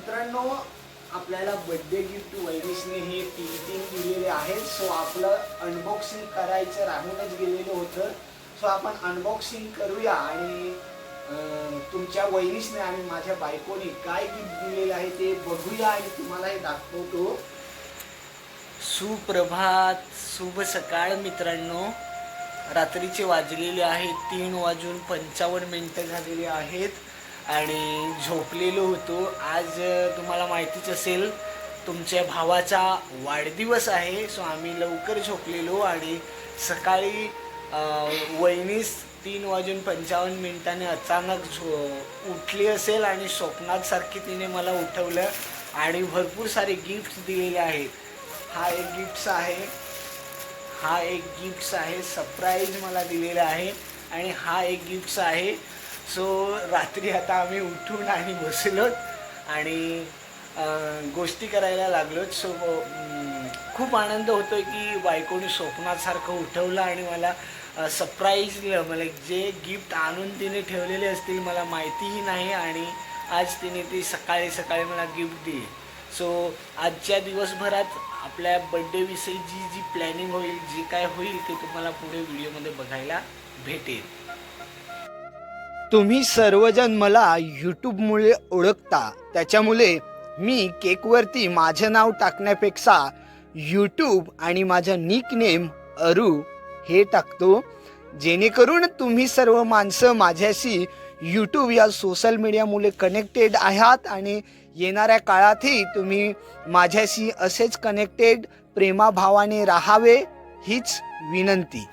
मित्रांनो आपल्याला birthday gift वैनिशने हे तीन तीन दिलेले आहेत सो आपलं अनबॉक्सिंग करायचं राहूनच गेलेलं होतं. सो आपण अनबॉक्सिंग करूया आणि तुमच्या वैनिशने आणि माझ्या बायकोने काय गिफ्ट दिलेलं आहे ते बघूया आणि तुम्हाला हे दाखवतो. सुप्रभात. शुभ सकाळ मित्रांनो. रात्रीचे वाजलेले आहेत. तीन वाजून पंचावन्न मिनटं झालेली आहेत. आणि झोपलेलो होतो. आज तुम्हाला माहितीच असेल तुमच्या भावाचा वाढदिवस आहे. सो आम्ही लवकर झोपलेलो आणि सकाळी वहिनीस तीन वाजून पंचावन्न मिनिटाने अचानक झो उठली असेल आणि स्वप्नात सारखी तिने मला उठवलं आणि भरपूर सारे गिफ्ट्स दिलेले आहेत. हा एक गिफ्ट्स आहे. हा एक गिफ्ट्स आहे. सरप्राईज मला दिलेला आहे. आणि हा एक गिफ्ट्स आहे. सो रात्री आता आम्ही उठून आणि बसलो आणि गोष्टी करायला लागलो सो खूप आनंद होतो की बायकोने स्वप्नासारखं उठवलं आणि मला सरप्राईज दिलं मला जे गिफ्ट आणून तिने ठेवलेले असतील मला माहितीही नाही आणि आज तिने ती सकाळी सकाळी मला गिफ्ट दिली. सो आजच्या दिवसभरात आपल्या बड्डेविषयी जी जी प्लॅनिंग होईल जे काय होईल ते तुम्हाला पुढे व्हिडिओमध्ये बघायला भेटेल. तुम्ही सर्वजण मला यूट्यूबमुळे ओळखता. त्याच्यामुळे मी केकवरती माझं नाव टाकण्यापेक्षा यूट्यूब आणि माझं निकनेम अरू हे टाकतो. जेणेकरून तुम्ही सर्व माणसं माझ्याशी यूट्यूब या सोशल मीडियामुळे कनेक्टेड आहात आणि येणाऱ्या काळातही तुम्ही माझ्याशी असेच कनेक्टेड प्रेमाभावाने राहावे हीच विनंती.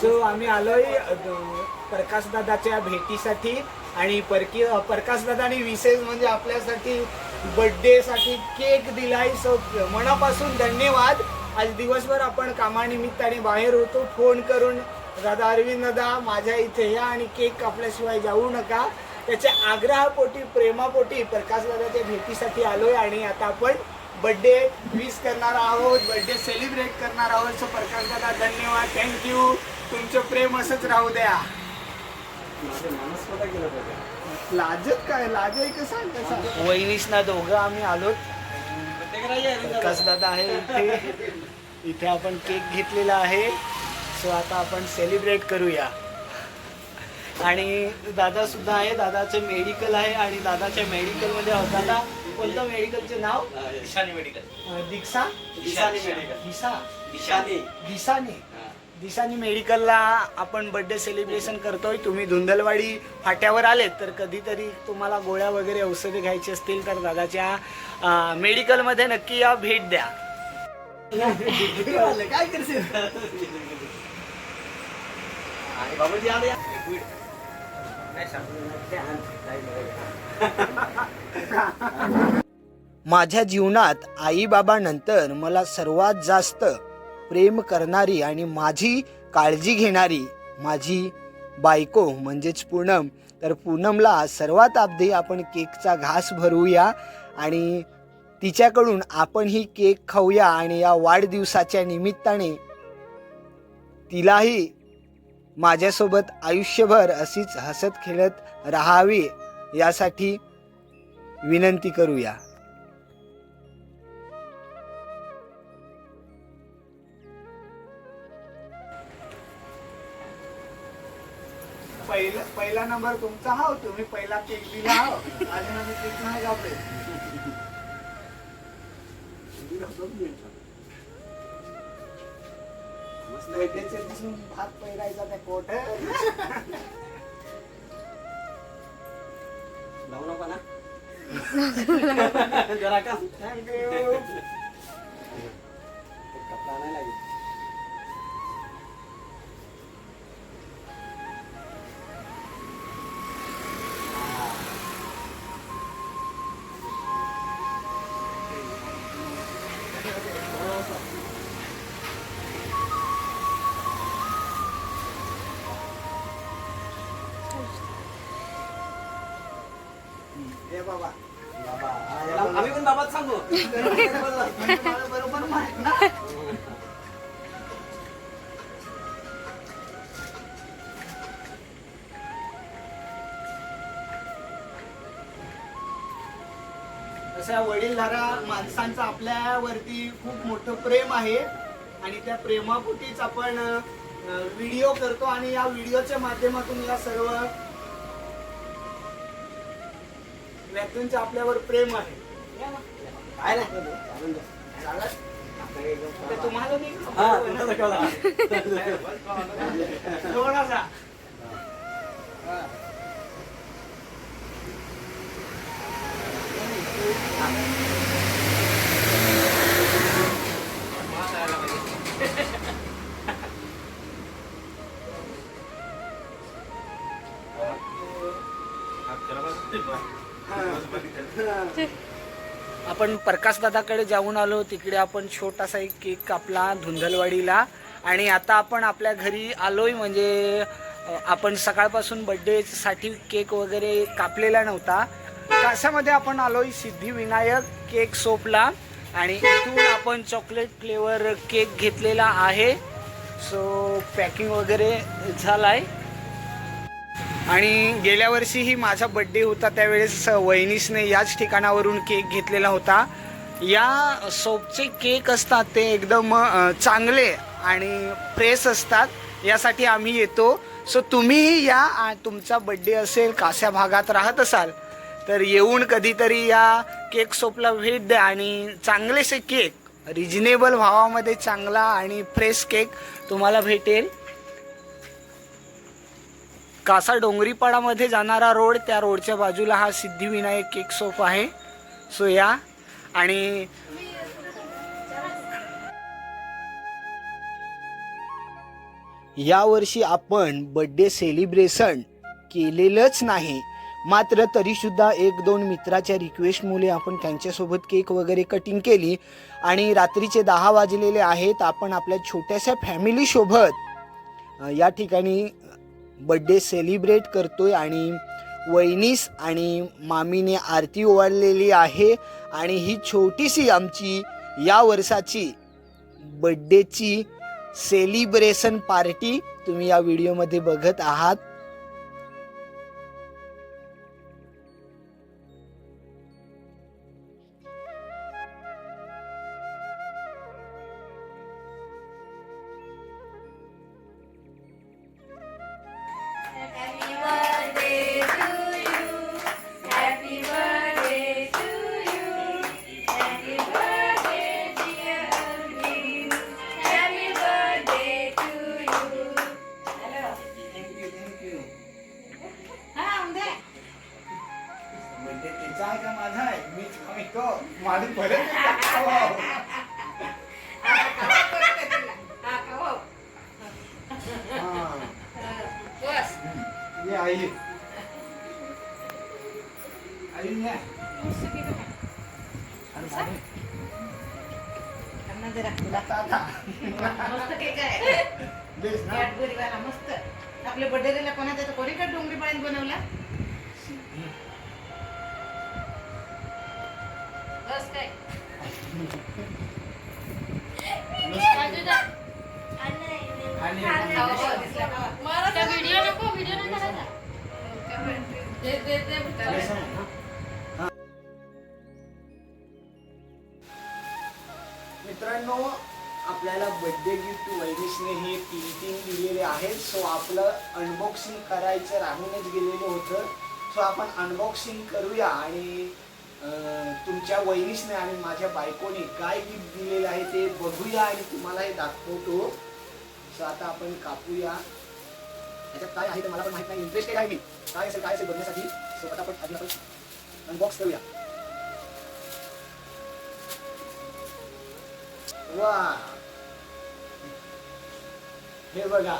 सो आम्ही आलोय प्रकाशदादाच्या भेटीसाठी आणि परकी प्रकाशदादाने विशेष म्हणजे आपल्यासाठी बड्डेसाठी केक दिलाय. सो मनापासून धन्यवाद. आज दिवसभर आपण कामानिमित्ताने बाहेर होतो. फोन करून दादा अरविंद दादा माझ्या इथे या आणि केक कापल्याशिवाय जाऊ नका. त्याच्या आग्रहापोटी प्रेमापोटी प्रकाशदादाच्या भेटीसाठी आलोय आणि आता आपण बड्डे विश करणार आहोत बड्डे सेलिब्रेट करणार आहोत. सो प्रकाश दादा धन्यवाद थँक्यू तुमचं प्रेम असंच राहू द्या. लाजत काय? लाज आहे कसं कसं वहिनीश ना दोघं आम्ही आलोत. प्रकाश दादा आहे इथे. इथे आपण केक घेतलेला आहे. सो आता आपण सेलिब्रेट करूया. आणि दादा सुद्धा आहे. दादाचं मेडिकल आहे आणि दादाच्या मेडिकलमध्ये दादा कोणतं मेडिकलचे नाव? दिशानी मेडिकल दीक्षा? दिशानी मेडिकल दिशा. दिशानी. दिसाने दिसानी मेडिकलला आपण बर्थडे सेलिब्रेशन करतोय. तुम्ही धुंदलवाडी फाट्यावर आलेत तर कधीतरी तुम्हाला गोळ्या वगैरे औषधे घ्यायची असतील तर दादाच्या मेडिकलमध्ये नक्की या भेट द्या. काय करशील माझ्या जीवनात आई बाबानंतर मला सर्वात जास्त प्रेम करणारी आणि माझी काळजी घेणारी माझी बायको म्हणजेच पूनम. तर पूनमला सर्वात आधी आपण केकचा घास भरूया आणि तिच्याकडून आपण ही केक खाऊया आणि या वाढदिवसाच्या निमित्ताने तिलाही माझ्यासोबत आयुष्यभर अशीच हसत खेळत राहावी यासाठी विनंती करूया. पहिला नंबर तुमचा हा तुम्ही पहिला केक दिला हा आम्ही केक नाही दिसून भात पहिरायचा त्या कोट लावू नका ना. जरा का? थँक्यू कपडा नाही लागेल. बाबा. आम्ही पण बाबाच सांगू. बरोबर माहीत वडीलधारा माणसांचं आपल्यावरती खूप मोठं प्रेम आहे. आणि त्या प्रेमापुटीच आपण व्हिडिओ करतो आणि या व्हिडिओच्या माध्यमातून या सर्व व्यक्तींचं आपल्यावर प्रेम आहे. काय तुम्हाला आपण प्रकाश दादाकडे जाऊन आलो तिकडे आपण छोटासा एक केक कापला धुंदलवाडीला. आणि आता आपण आपल्या घरी आलोय म्हणजे आपण सकाळपासून बर्थडे साठी केक वगैरे कापलेला नव्हता. काशामध्ये आपण आलोय? सिद्धिविनायक केक सोपला. आणि इथून आपण चॉकलेट फ्लेवर केक घेतलेला आहे. सो पॅकिंग वगैरे झालाय. आणि गेल्या वर्षीही माझा बड्डे होता त्यावेळेस वहिनीसने याच ठिकाणावरून केक घेतलेला होता. या सोपचे केक असतात ते एकदम चांगले आणि फ्रेश असतात यासाठी आम्ही येतो. सो तुम्हीही या तुमचा बड्डे असेल काश्या भागात राहत असाल तर येऊन कधीतरी या केक सोपला भेट द्या आणि चांगलेसे केक रिजनेबल भावामध्ये चांगला आणि फ्रेश केक तुम्हाला भेटेल. कासा डोंगरीपाडामध्ये जाणारा रोड त्या रोडच्या बाजूला हा सिद्धिविनायक केक शॉप आहे. सो या. आणि यावर्षी आपण बड्डे सेलिब्रेशन केलेलंच नाही. मात्र तरीसुद्धा एक दोन मित्राच्या रिक्वेस्टमुळे आपण त्यांच्यासोबत केक वगैरे कटिंग केली. आणि रात्रीचे दहा वाजलेले आहेत. आपण आपल्या छोट्याशा फॅमिलीसोबत या ठिकाणी बड्डे सेलिब्रेट करतोय आणि वहिनीस आणि मामीने आरती ओवाळलेली आहे आणि ही छोटीशी आमची या वर्षाची बड्डेची सेलिब्रेशन पार्टी तुम्ही या व्हिडिओमध्ये बघत आहात. तुला आता. मस्त केक आहे. बेस ना? कॅडबरीवाला मस्त. आपल्या बर्थडेला कोणाचा तर कोणी का डोंगरी पाण्यात बनवला? बस काय. व्हिडिओ नको व्हिडिओ नाही मित्रांनो आपल्याला बर्थडे गिफ्ट वैनिसने हे तीन तीन दिलेले आहेत. सो आपलं अनबॉक्सिंग करायचं राहूनच गेलेलं होतं. सो आपण अनबॉक्सिंग करूया आणि तुमच्या वैनिशने आणि माझ्या बायकोने काय गिफ्ट दिलेलं आहे ते बघूया आणि तुम्हालाही दाखवतो. सो आता आपण कापूया. त्याच्यात काय आहे ते मला पण माहीत नाही. इंटरेस्टेड आहे? मी काय असेल काय असेल बघण्यासाठी? सो पटापट आधी आपण अनबॉक्स करूया. वा. हे बघा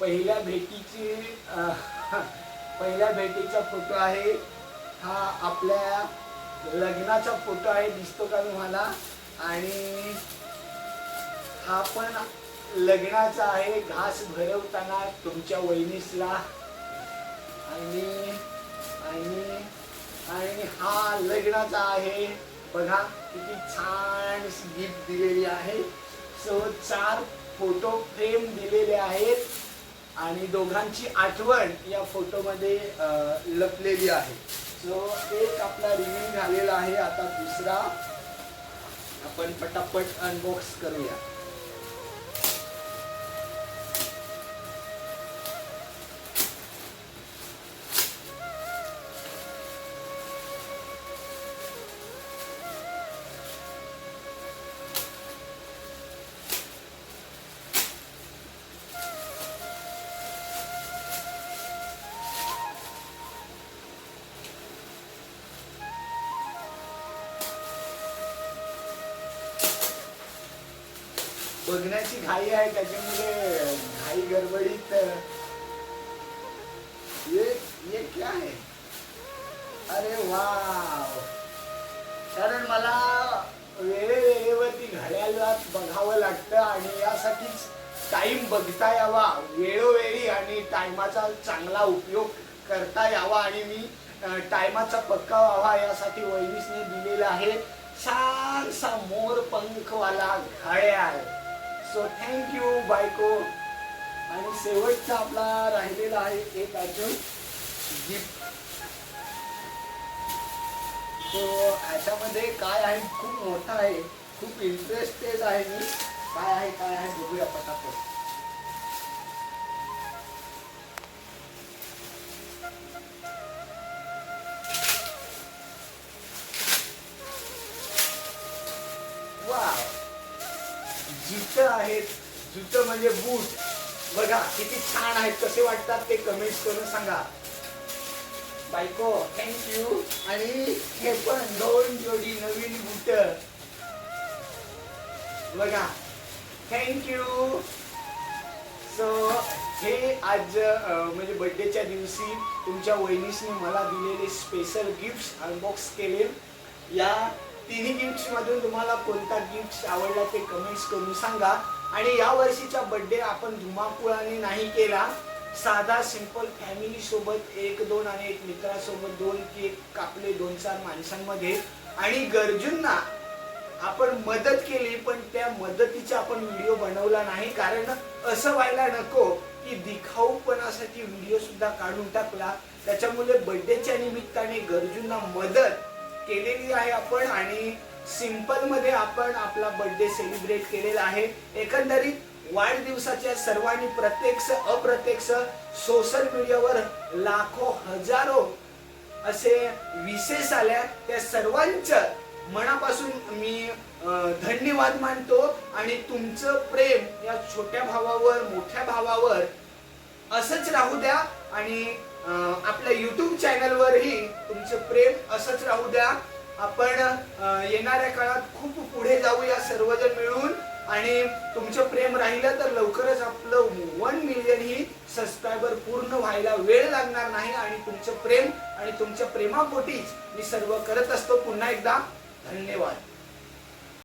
पहिल्या भेटीची पहिल्या भेटीचा फोटो आहे. हा आपल्या लग्नाचा फोटो आहे दिसतो का तुम्हाला? आणि हा पण लग्नाचा आहे घास भरवताना तुमच्या वहिनीसला. आणि आणि आणि हा लग्नाचा आहे. बघा. किती छान गिफ्ट दिलेली आहे. सो चार फोटो फ्रेम दिलेले आहेत आणि दोघांची आठवण या फोटोमध्ये लपलेली आहे. सो एक आपला रिव्ह्यू झालेला आहे आता दुसरा. आपण पटापट अनबॉक्स करूया. बघण्याची घाई आहे त्याच्यामुळे घाई गडबडीत ये ये क्या है अरे वा कारण मला वेळेवेळेवरती घड्याळात बघावं लागतं आणि यासाठीच टाईम बघता यावा वेळोवेळी आणि टायमाचा चांगला उपयोग करता यावा आणि मी टायमाचा पक्का व्हावा यासाठी वैनीसने दिलेला आहे छानसा मोर पंखवाला घड्याळ. सो थँक्यू बायको. आणि शेवटचा आपला राहिलेला आहे एक अजून गिफ्ट ह्याच्यामध्ये काय आहे? खूप मोठा आहे. खूप इंटरेस्टेड आहे मी. काय आहे काय आहे बघूया पटापट. म्हणजे बूट. बघा किती छान आहेत. कसे वाटतात ते कमेंट करून सांगा. बायको थँक्यू आणि हे पण दोन जोडी नवीन बूट. बघा थँक्यू सो हे आज म्हणजे बर्थडेच्या दिवशी तुमच्या वहिनीसनी मला दिलेले स्पेशल गिफ्ट अनबॉक्स केले. या तिन्ही गिफ्ट मधून तुम्हाला कोणता गिफ्ट आवडला ते कमेंट्स करून सांगा. आणि या वर्षीचा बर्थडे आपण धुमाकुळाने नाही केला. साधा सिंपल फॅमिली सोबत एक दोन आणि एक मित्रासोबत दोन केक कापले दोन चार माणसांमध्ये. आणि गरजूंना आपण मदत केली पण त्या मदतीचा आपण व्हिडिओ बनवला नाही. कारण असं व्हायला नको की दिखाऊपणासाठी व्हिडिओ सुद्धा काढून टाकला. त्याच्यामुळे बर्थडेच्या निमित्ताने गरजूंना मदत केलेली आहे आपण आणि सिंपलमध्ये आपण आपला बर्थडे सेलिब्रेट केलेला आहे. एकंदरीत वाढदिवसाच्या सर्वांनी प्रत्यक्ष अप्रत्यक्ष सोशल मीडियावर लाखो हजारो असे विशेष आल्या. त्या सर्वांच्या मनापासून मी धन्यवाद मानतो आणि तुमचं प्रेम या छोट्या भावावर मोठ्या भावावर असंच राहू द्या आणि आपल्या युट्यूब चॅनलवरही तुमचं प्रेम असंच राहू द्या. आपण येणाऱ्या काळात खूप पुढे जाऊया सर्वजण मिळून. आणि तुमचं प्रेम राहिलं तर लवकरच आपलं वन मिलियन ही सबस्क्रायबर पूर्ण व्हायला वेळ लागणार नाही. आणि तुमचं प्रेम आणि तुमच्या प्रेमापोटीच मी सर्व करत असतो पुन्हा एकदा. धन्यवाद.